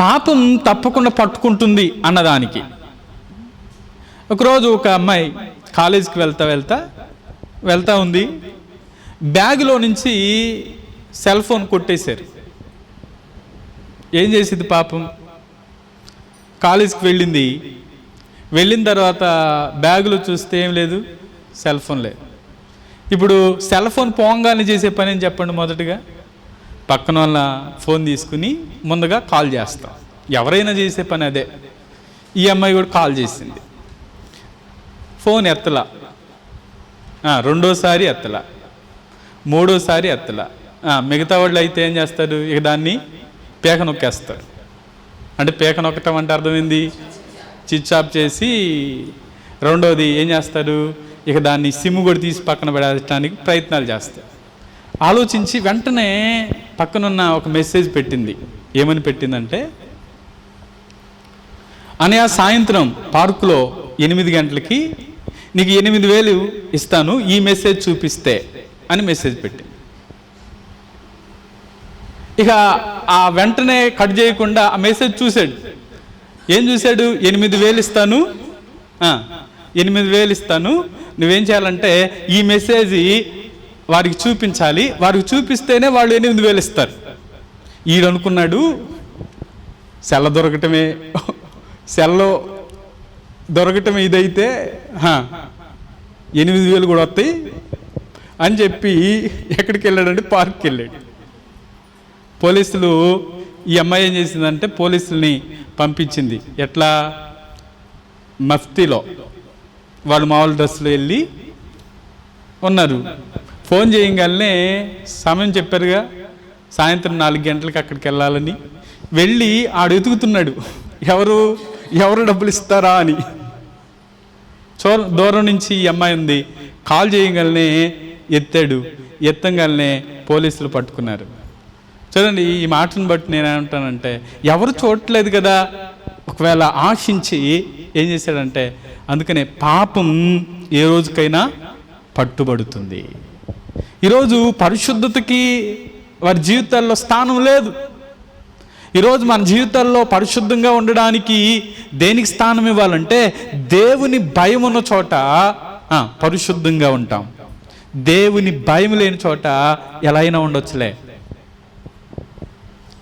పాపం తప్పకుండా పట్టుకుంటుంది అన్నదానికి. ఒకరోజు ఒక అమ్మాయి కాలేజీకి వెళ్తా వెళ్తా వెళ్తా ఉంది. బ్యాగులో నుంచి సెల్ ఫోన్ కొట్టేశారు. ఏం చేసింది పాపం? కాలేజీకి వెళ్ళింది. వెళ్ళిన తర్వాత బ్యాగులో చూస్తే ఏం లేదు సెల్ ఫోన్ లేదు. ఇప్పుడు సెల్ ఫోన్ పోంగానే చేసే పని అని చెప్పండి మొదటగా. పక్కన వాళ్ళ ఫోన్ తీసుకుని ముందుగా కాల్ చేస్తాం. ఎవరైనా చేసే పని అదే. ఈ అమ్మాయి కూడా కాల్ చేసింది. ఫోన్ ఎత్తలా. రెండోసారి ఎత్తలా. మూడోసారి ఎత్తలా. మిగతా వాళ్ళు అయితే ఏం చేస్తారు? ఇక దాన్ని పేక నొక్కేస్తారు. అంటే పేక నొక్కటం అంటే అర్థమైంది? చిచ్చాప్ చేసి రెండోది ఏం చేస్తారు? ఇక దాన్ని సిమ్ కూడా తీసి పక్కన పెడటానికి ప్రయత్నాలు చేస్తారు. ఆలోచించి వెంటనే పక్కనున్న ఒక మెసేజ్ పెట్టింది. ఏమని పెట్టిందంటే అనయా సాయంత్రం పార్కులో ఎనిమిది గంటలకి నీకు ఎనిమిది వేలు ఇస్తాను ఈ మెసేజ్ చూపిస్తే అని మెసేజ్ పెట్టింది. ఇక ఆ వెంటనే కట్ చేయకుండా ఆ మెసేజ్ చూశాడు. ఏం చూశాడు? ఎనిమిది వేలు ఇస్తాను ఎనిమిది వేలు ఇస్తాను. నువ్వేం చేయాలంటే ఈ మెసేజ్ వారికి చూపించాలి. వారికి చూపిస్తేనే వాళ్ళు ఎనిమిది వేలు ఇస్తారు. ఈడనుకున్నాడు సెల దొరకటమే. సెల్లో దొరకటమే ఇదైతే ఎనిమిది వేలు కూడా వస్తాయి. అని చెప్పి ఎక్కడికి వెళ్ళాడంటే పార్క్కి వెళ్ళాడు. పోలీసులు ఈ అమ్మాయి ఏం చేసిందంటే పోలీసుల్ని పంపించింది. ఎట్లా? మఫ్తీలో. వాళ్ళు మామూలు డ్రెస్సులు వెళ్ళి ఉన్నారు. ఫోన్ చేయగానే సమయం చెప్పారుగా. సాయంత్రం నాలుగు గంటలకు అక్కడికి వెళ్ళాలని. వెళ్ళి ఆడు ఎతుకుతున్నాడు ఎవరు? ఎవరు డబ్బులు ఇస్తారా అని. చో దూరం నుంచి ఈ అమ్మాయి ఉంది. కాల్ చేయగలనే ఎత్తాడు. ఎత్తంగానే పోలీసులు పట్టుకున్నారు. చూడండి ఈ మాటను బట్టి నేను ఏమంటానంటే ఎవరు చూడట్లేదు కదా. ఒకవేళ ఆశించి ఏం చేశాడంటే అందుకనే పాపం ఏ రోజుకైనా పట్టుబడుతుంది. ఈరోజు పరిశుద్ధతకి వారి జీవితాల్లో స్థానం లేదు. ఈరోజు మన జీవితాల్లో పరిశుద్ధంగా ఉండడానికి దేనికి స్థానం ఇవ్వాలంటే దేవుని భయం ఉన్న చోట పరిశుద్ధంగా ఉంటాం. దేవుని భయం లేని చోట ఎలా అయినా ఉండొచ్చులే.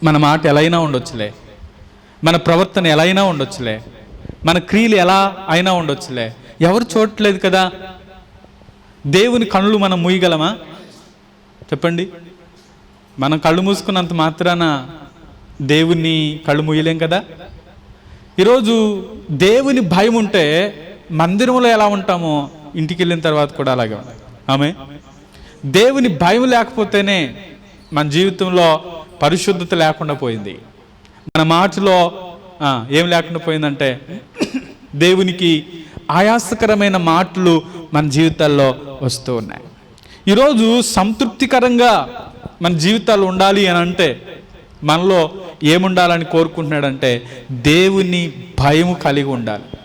మన మాట ఎలా అయినా ఉండొచ్చులే. మన ప్రవర్తన ఎలా అయినా ఉండొచ్చులే. మన క్రియలు ఎలా అయినా ఉండొచ్చులే. ఎవరు చూడట్లేదు కదా. దేవుని కనులు మనం మూయగలమా? చెప్పండి. మనం కళ్ళు మూసుకున్నంత మాత్రాన దేవుని కళ్ళు మూయలేం కదా? ఈరోజు దేవుని భయం ఉంటే మందిరంలో ఎలా ఉంటామో ఇంటికి వెళ్ళిన తర్వాత కూడా అలాగే ఉండాలి. ఆమె దేవుని భయం లేకపోతేనే మన జీవితంలో పరిశుద్ధత లేకుండా పోయింది. మన మాటలో ఏం లేకుండా పోయిందంటే దేవునికి ఆయాసకరమైన మాటలు మన జీవితాల్లో వస్తూ ఉన్నాయి. ఈరోజు సంతృప్తికరంగా మన జీవితాలు ఉండాలి అని అంటే మనలో ఏముండాలని కోరుకుంటున్నాడంటే దేవుని భయము కలిగి ఉండాలి.